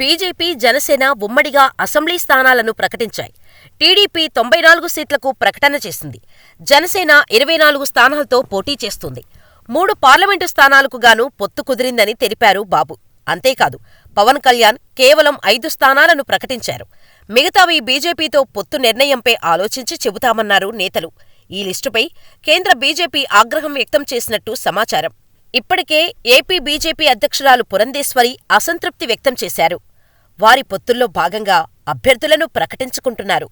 BJP, Janasena ఉమ్మడిగా assembly స్థానాలను ప్రకటించాయి. టీడీపీ తొంభై నాలుగు సీట్లకు ప్రకటన చేసింది. జనసేన ఇరవై నాలుగు స్థానాలతో పోటీ చేస్తుంది. మూడు పార్లమెంటు స్థానాలకు గాను పొత్తు కుదిరిందని తెలిపారు బాబు. అంతేకాదు పవన్ కళ్యాణ్ కేవలం ఐదు స్థానాలను ప్రకటించారు. మిగతావి బీజేపీతో పొత్తు నిర్ణయంపై ఆలోచించి చెబుతామన్నారు నేతలు. ఈ లిస్టుపై కేంద్ర బీజేపీ ఆగ్రహం వ్యక్తం చేసినట్టు సమాచారం. ఇప్పటికే ఏపీ బీజేపీ అధ్యక్షురాలు పురంధేశ్వరి అసంతృప్తి వ్యక్తం చేశారు. వారి పొత్తుల్లో భాగంగా అభ్యర్థులను ప్రకటించుకుంటున్నారు.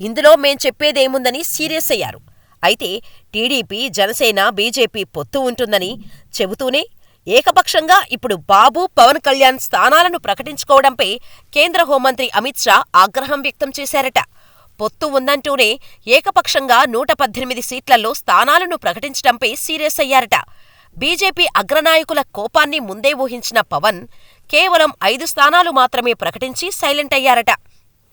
ఇందులో మేం చెప్పేదేముందని సీరియస్ అయ్యారు. అయితే టీడీపీ, జనసేన, బీజేపీ పొత్తు ఉంటుందని చెబుతూనే ఏకపక్షంగా ఇప్పుడు బాబు, పవన్ కళ్యాణ్ స్థానాలను ప్రకటించుకోవడంపై కేంద్ర హోంమంత్రి అమిత్ షా ఆగ్రహం వ్యక్తం చేశారట. పొత్తు ఉందంటూనే ఏకపక్షంగా నూట పద్దెనిమిది సీట్లలో స్థానాలను ప్రకటించడంపై సీరియస్ అయ్యారట. బీజేపీ అగ్రనాయకుల కోపాన్ని ముందే ఊహించిన పవన్ కేవలం ఐదు స్థానాలు మాత్రమే ప్రకటించి సైలెంట్ అయ్యారట.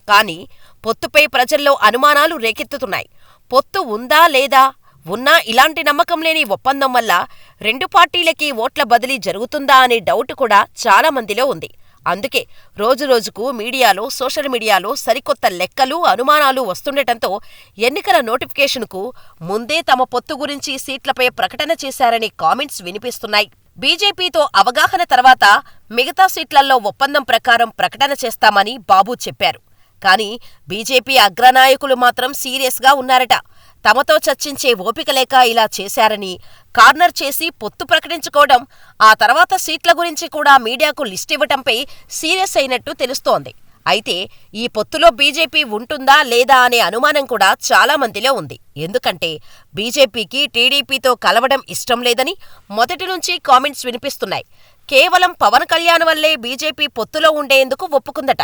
కానీ పొత్తుపై ప్రజల్లో అనుమానాలు రేకెత్తుతున్నాయి. పొత్తు ఉందా లేదా? ఉన్నా ఇలాంటి నమ్మకం లేని ఒప్పందం వల్ల రెండు పార్టీలకి ఓట్ల బదిలీ జరుగుతుందా అనే డౌట్ కూడా చాలా మందిలో ఉంది. అందుకే రోజురోజుకు మీడియాలో, సోషల్ మీడియాలో సరికొత్త లెక్కలు, అనుమానాలు వస్తుండటంతో ఎన్నికల నోటిఫికేషన్కు ముందే తమ పొత్తు గురించి సీట్లపై ప్రకటన చేశారనే కామెంట్స్ వినిపిస్తున్నాయి. బీజేపీతో అవగాహన తర్వాత మిగతా సీట్లలో ఒప్పందం ప్రకారం ప్రకటన చేస్తామని బాబు చెప్పారు. కానీ బీజేపీ అగ్రనాయకులు మాత్రం సీరియస్గా ఉన్నారట. తమతో చర్చించే ఓపిక లేక ఇలా చేశారని, కార్నర్ చేసి పొత్తు ప్రకటించుకోవడం, ఆ తర్వాత సీట్ల గురించి కూడా మీడియాకు లిస్ట్ ఇవ్వటంపై సీరియస్ అయినట్టు తెలుస్తోంది. అయితే ఈ పొత్తులో బీజేపీ ఉంటుందా లేదా అనే అనుమానం కూడా చాలామందిలో ఉంది. ఎందుకంటే బీజేపీకి టీడీపీతో కలవడం ఇష్టం లేదని మొదటి నుంచి కామెంట్స్ వినిపిస్తున్నాయి. కేవలం పవన్ కళ్యాణ్ వల్లే బీజేపీ పొత్తులో ఉండేందుకు ఒప్పుకుందట.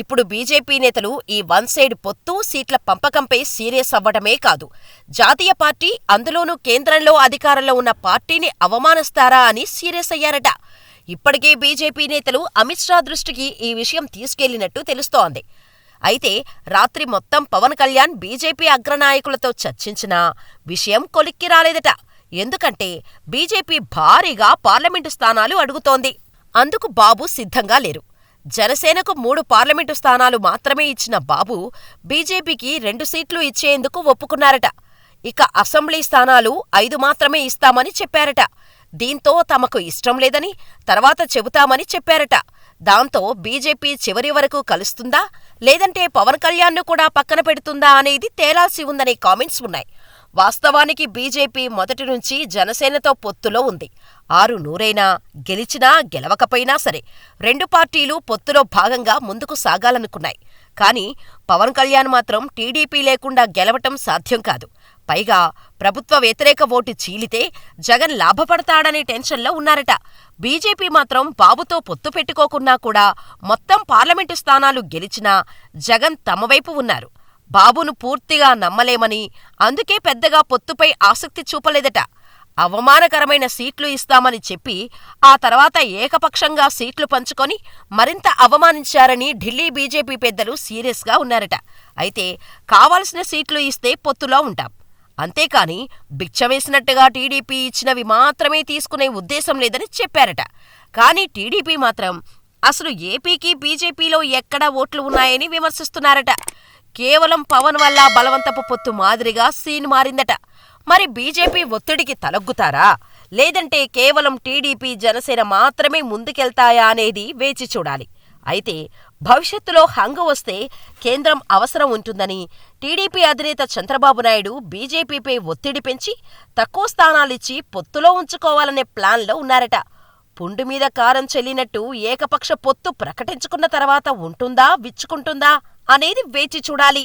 ఇప్పుడు బీజేపీ నేతలు ఈ వన్ సైడ్ పొత్తు, సీట్ల పంపకంపై సీరియస్ అవ్వడమే కాదు, జాతీయ పార్టీ, అందులోనూ కేంద్రంలో అధికారంలో ఉన్న పార్టీని అవమానిస్తారా అని సీరియస్ అయ్యారట. ఇప్పటికే బీజేపీ నేతలు అమిత్ షా దృష్టికి ఈ విషయం తీసుకెళ్ళినట్టు తెలుస్తోంది. అయితే రాత్రి మొత్తం పవన్ కళ్యాణ్ బీజేపీ అగ్రనాయకులతో చర్చించినా విషయం కొలిక్కి రాలేదట. ఎందుకంటే బీజేపీ భారీగా పార్లమెంటు స్థానాలు అడుగుతోంది. అందుకు బాబు సిద్ధంగా లేరు. జనసేనకు మూడు పార్లమెంటు స్థానాలు మాత్రమే ఇచ్చిన బాబు బీజేపీకి రెండు సీట్లు ఇచ్చేందుకు ఒప్పుకున్నారట. ఇక అసెంబ్లీ స్థానాలు ఐదు మాత్రమే ఇస్తామని చెప్పారట. దీంతో తమకు ఇష్టం లేదని తర్వాత చెబుతామని చెప్పారట. దాంతో బీజేపీ చివరి వరకు కలుస్తుందా, లేదంటే పవన్ కళ్యాణ్ను కూడా పక్కన పెడుతుందా అనేది తేలాల్సి ఉందనే కామెంట్స్ ఉన్నాయి. వాస్తవానికి బీజేపీ మొదటి నుంచి జనసేనతో పొత్తులో ఉంది. ఆరు నూరైనా, గెలిచినా గెలవకపోయినా సరే రెండు పార్టీలు పొత్తులో భాగంగా ముందుకు సాగాలనుకున్నాయి. కానీ పవన్ కళ్యాణ్ మాత్రం టీడీపీ లేకుండా గెలవటం సాధ్యం కాదు. పైగా ప్రభుత్వ వ్యతిరేక ఓటు చీలితే జగన్ లాభపడతాడనే టెన్షన్లో ఉన్నారట. బీజేపీ మాత్రం బాబుతో పొత్తు పెట్టుకోకున్నా కూడా మొత్తం పార్లమెంటు స్థానాలు గెలిచినా జగన్ తమవైపు ఉన్నారు. బాబును పూర్తిగా నమ్మలేమని, అందుకే పెద్దగా పొత్తుపై ఆసక్తి చూపలేదట. అవమానకరమైన సీట్లు ఇస్తామని చెప్పి ఆ తర్వాత ఏకపక్షంగా సీట్లు పంచుకొని మరింత అవమానించారని ఢిల్లీ బీజేపీ పెద్దలు సీరియస్గా ఉన్నారట. అయితే కావాల్సిన సీట్లు ఇస్తే పొత్తులో ఉంటాం. అంతేకాని బిచ్చవేసినట్టుగా టీడీపీ ఇచ్చినవి మాత్రమే తీసుకునే ఉద్దేశం లేదని చెప్పారట. కానీ టీడీపీ మాత్రం అసలు ఏపీకి బీజేపీలో ఎక్కడ ఓట్లు ఉన్నాయని విమర్శిస్తున్నారట. కేవలం పవన్ వల్ల బలవంతపు పొత్తు మాదిరిగా సీన్ మారిందట. మరి బీజేపీ ఒత్తిడికి తలగ్గుతారా లేదంటే కేవలం టీడీపీ, జనసేన మాత్రమే ముందుకెళ్తాయా అనేది వేచి చూడాలి. అయితే భవిష్యత్తులో హంగు వస్తే కేంద్రం అవసరం ఉంటుందని టీడీపీ అధినేత చంద్రబాబు నాయుడు బీజేపీపై ఒత్తిడి పెంచి తక్కువ స్థానాలిచ్చి పొత్తులో ఉంచుకోవాలనే ప్లాన్లో ఉన్నారట. పుండు మీద కారం చెల్లినట్టు ఏకపక్ష పొత్తు ప్రకటించుకున్న తర్వాత ఉంటుందా, విచ్చుకుంటుందా అనేది వేచి చూడాలి.